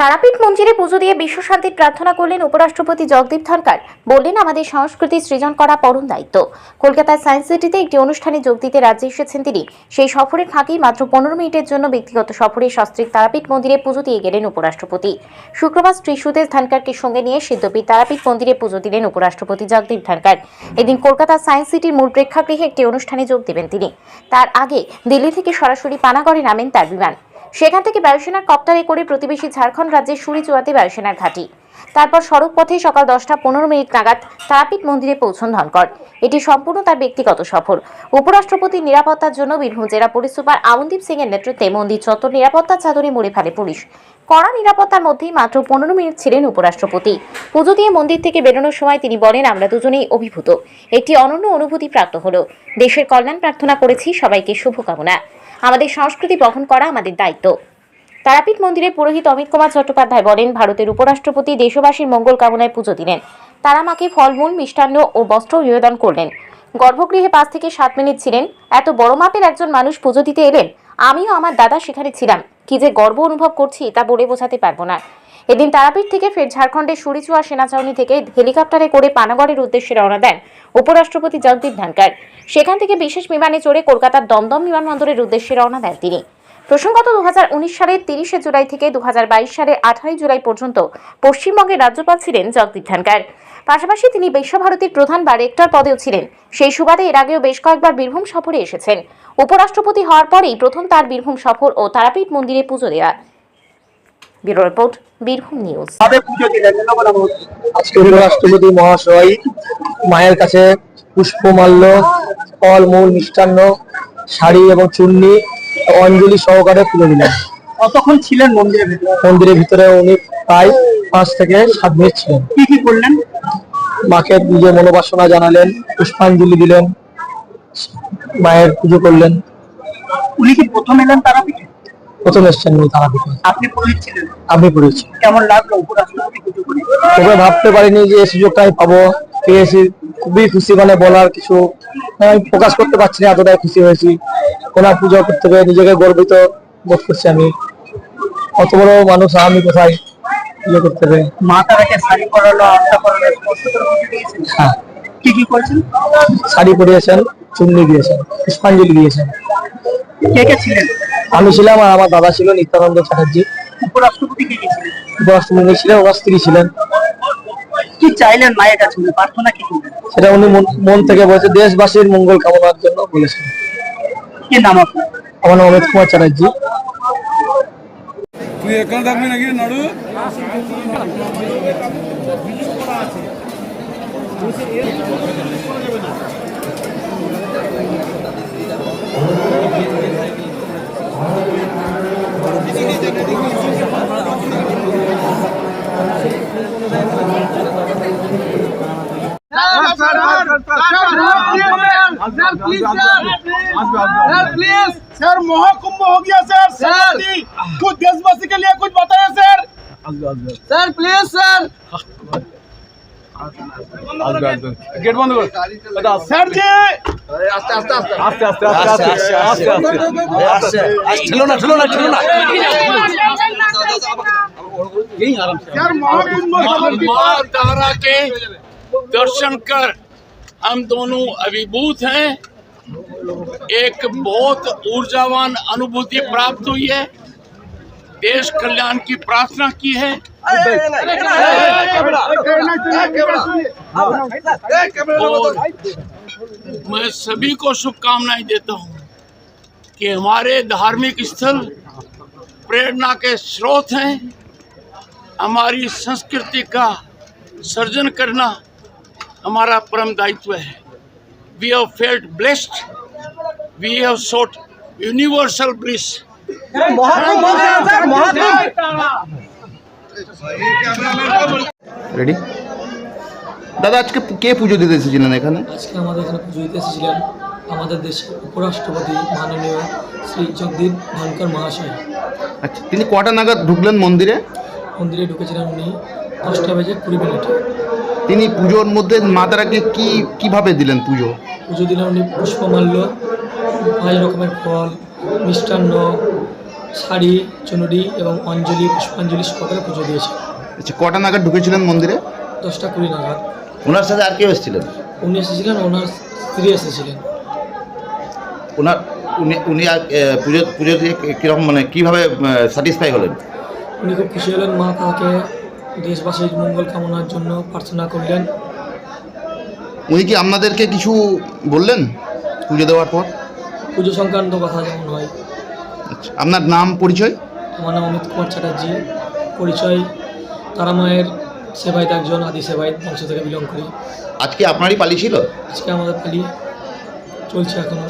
তারাপীঠ মন্দিরে পুজো দিয়ে বিশ্বশান্তির প্রার্থনা করলেন উপরাষ্ট্রপতি জগদীপ ধনকার। বললেন, আমাদের সংস্কৃতি সৃজন করা পরম দায়িত্ব। কলকাতার সায়েন্স সিটিতে একটি অনুষ্ঠানে যোগ দিতে রাজ্যে এসেছেন তিনি। সেই সফরের ফাঁকেই মাত্র পনেরো মিনিটের জন্য ব্যক্তিগত সফরে সস্ত্রীক তারাপীঠ মন্দিরে পুজো দিয়ে গেলেন উপরাষ্ট্রপতি। শুক্রবার শ্রী সুদেশ ধনকারকে সঙ্গে নিয়ে সিদ্ধপীঠ তারাপীঠ মন্দিরে পুজো দিলেন উপরাষ্ট্রপতি জগদীপ ধনকার। এদিন কলকাতার সায়েন্স সিটির মূল প্রেক্ষাগৃহে একটি অনুষ্ঠানে যোগ দেবেন তিনি। তার আগে দিল্লি থেকে সরাসরি পানাগড়ে নামেন তার বিমান। সেখান থেকে বায়ুসেনার কপ্টারে করে প্রতিবেশী ঝাড়খণ্ড রাজ্যের সুরিচুয়াতে বায়ুসেনার ঘাঁটি। তারপর সড়ক পথে সকাল দশটা পনেরো মিনিট নাগাদ তারাপীঠ মন্দিরে পৌঁছন ধনকর এটি সম্পূর্ণ তার ব্যক্তিগত সফর। উপরাষ্ট্রপতির নিরাপত্তার জন্য বীরভূম জেলা পুলিশ সুপার আমনদীপ সিং এর নেতৃত্বে মন্দির চত্বর নিরাপত্তার চাদরে মুড়ে ফেলে পুলিশ। কড়া নিরাপত্তার মধ্যেই মাত্র পনেরো মিনিট ছিলেন উপরাষ্ট্রপতি। পুজো দিয়ে মন্দির থেকে বেরোনোর সময় তিনি বলেন, আমরা দুজনেই অভিভূত। একটি অনন্য অনুভূতি প্রাপ্ত হলো। দেশের কল্যাণ প্রার্থনা করেছি। সবাইকে শুভকামনা। আমাদের সংস্কৃতি বহন করা আমাদের দায়িত্ব। তারাপীঠ মন্দিরে পুরোহিত অমিত কুমার চট্টোপাধ্যায় বলেন, ভারতের উপরাষ্ট্রপতি দেশবাসীর মঙ্গল কামনায় পুজো দিলেন। তারা মাকে ফলমূল, মিষ্টান্ন ও বস্ত্র নিবেদন করলেন। গর্ভগৃহে পাঁচ থেকে সাত মিনিট ছিলেন। এত বড় মাপের একজন মানুষ পুজো দিতে এলেন? আমিও আমার দাদা সেখানে ছিলাম। কি যে গর্ব অনুভব করছি তা বলে বোঝাতে পারব না। এদিন তারাপীঠ থেকে ফের ঝাড়খণ্ডের সুরিচুয়া সেনাচাউনি থেকে হেলিকপ্টারে করে পানাগড়ের উদ্দেশ্যে রওনা দেন উপরাষ্ট্রপতি জগদীপ ধনকর সেখান থেকে বিশেষ বিমানে চড়ে কলকাতার দমদম বিমানবন্দরের উদ্দেশ্যে রওনা দেন তিনি। প্রসঙ্গত দুহাজার উনিশ সালের তিরিশে জুলাই থেকে দুহাজার বাইশ সালের আঠারোই জুলাই পর্যন্ত পশ্চিমবঙ্গের রাজ্যপাল ছিলেন জগদীপ ধনকর পাশাপাশি তিনি বিশ্বভারতীর প্রধান বা রেক্টর পদেও ছিলেন। সেই সুবাদে এর আগেও বেশ কয়েকবার বীরভূম সফরে এসেছেন। উপরাষ্ট্রপতি হওয়ার পরেই প্রথম তার বীরভূম সফর ও তারাপীঠ মন্দিরে পুজো দেওয়া। Bureau report Birbhum news. পুজো। আজকে রাষ্ট্রপতি মহাশয় মায়ের কাছে পুষ্পমাল্য ফল মূল মিষ্টান্ন শাড়ি এবং চুন্নি অঞ্জলি সহকারে পুজো দিলেন। কতক্ষণ ছিলেন মন্দিরের ভেতরে? মন্দিরের ভিতরে উনি প্রায় পাঁচ থেকে সাত মিনিট ছিলেন। কি কি করলেন? মাকে নিজের মনোবাসনা জানালেন পুষ্পাঞ্জলি দিলেন মায়ের পুজো করলেন। উনি কি প্রথম এলেন তারাপীঠে? প্রথম এসছেন উনি তারাপীঠে আপনি পুরোহিত ছিলেন? আমি পড়েছি কেমন লাগল তবে ভাবতে পারিনি যে এই সুযোগটা আমি পাবো। পেয়েছি খুবই খুশি মানে বলার কিছু আমি প্রকাশ করতে পারছি না এতটাই খুশি হয়েছি। ওনার পুজো করতে পেরে নিজেকে গর্বিত বোধ করছি আমি। অত বড় মানুষ আমি কোথায় পুজো করতে পেরে? মা তারাকে শাড়ি পরালো আটটা পরালো হ্যাঁ। কি কি করছেন? শাড়ি পরিয়েছেন চুন্নি দিয়েছেন পুষ্পাঞ্জলি দিয়েছেন। কে কে ছিলেন? আমি ছিলাম আর আমার দাদা ছিল নিত্যানন্দ চ্যাটার্জি। উপরাষ্ট্রপতি কে কে ছিলেন? উপরাষ্ট্রপতি ছিলেন ওনার স্ত্রী ছিলেন। কি চাইলেন মায়ের কাছে? উনি প্রার্থনা কি সেটা উনি মন- মন থেকে বলেছে দেশবাসীর মঙ্গল কামনার জন্য বলেছেন। কি নাম আপনার? আমার নাম অমিত কুমার চ্যাটার্জি। তুই এখানে থাকবি নাকি নাড়ু? सर महाकुंभ हो गया सर सर कुछ देशवासी के लिए कुछ बताइए sir sir please sir gate বন্ধ কর सर जी আস্তে আস্তে আস্তে আস্তে আস্তে আস্তে ছিল না ছিল না ছিল না सर महाकुंभ समर्पित माँ तारा के दर्शन कर हम दोनों अभिभूत हैं। एक बहुत ऊर्जावान अनुभूति प्राप्त हुई है। देश कल्याण की प्रार्थना की है। मैं सभी को शुभकामनाएँ देता हूँ कि हमारे धार्मिक स्थल प्रेरणा के स्रोत हैं। हमारी संस्कृति का सर्जन करना हमारा परम दायित्व है we have felt blessed we have sought universal bliss ready দাদা আজকে কে পুজো দিতে এসেছিলেন এখানে আজকে আমাদের এখানে পুজো দিতে এসেছিলেন আমাদের দেশের উপরাষ্ট্রপতি মাননীয় শ্রী জগদীপ ধনকর মহাশয় আচ্ছা তিনি কটা নাগাদ ঢুকলেন মন্দিরে মন্দিরে ঢুকেছিলেন উনি দশটা বেজে কুড়ি মিনিটে। তিনি পুজোর মধ্যে মাতারাকে কি কীভাবে দিলেন পুজো? পুজো দিলেন উনি পুষ্পমাল্য পাঁচ রকমের ফল মিষ্টান্ন শাড়ি চুনরি এবং অঞ্জলি পুষ্পাঞ্জলি সহকারে পুজো দিয়েছে। আচ্ছা কটা নাগাদ ঢুকেছিলেন মন্দিরে? দশটা কুড়ি নাগাদ। ওনার সাথে আর কেউ এসেছিলেন? উনি এসেছিলেন ওনার স্ত্রী এসেছিলেন। ওনার উনি উনি আর, এ, পুজো পুজো দিয়ে কি- কীরকম মানে কীভাবে স্যাটিসফাই হলেন? উনি খুব খুশি হলেন মা তাকে দেশবাসীর মঙ্গল কামনার জন্য প্রার্থনা করলেন। উনি কি আপনাদেরকে কিছু বললেন পুজো দেওয়ার পর? পুজো সংক্রান্ত কথা যেমন হয়। আচ্ছা আপনার নাম পরিচয়? আমার নাম অমিত কুমার চ্যাটার্জি। পরিচয় তারা মায়ের সেবায়িত একজন আদি সেবায়িত বংশ থেকে বিলং করি। আজকে আপনারই পালি ছিল? আজকে আমাদের পালি চলছে এখনও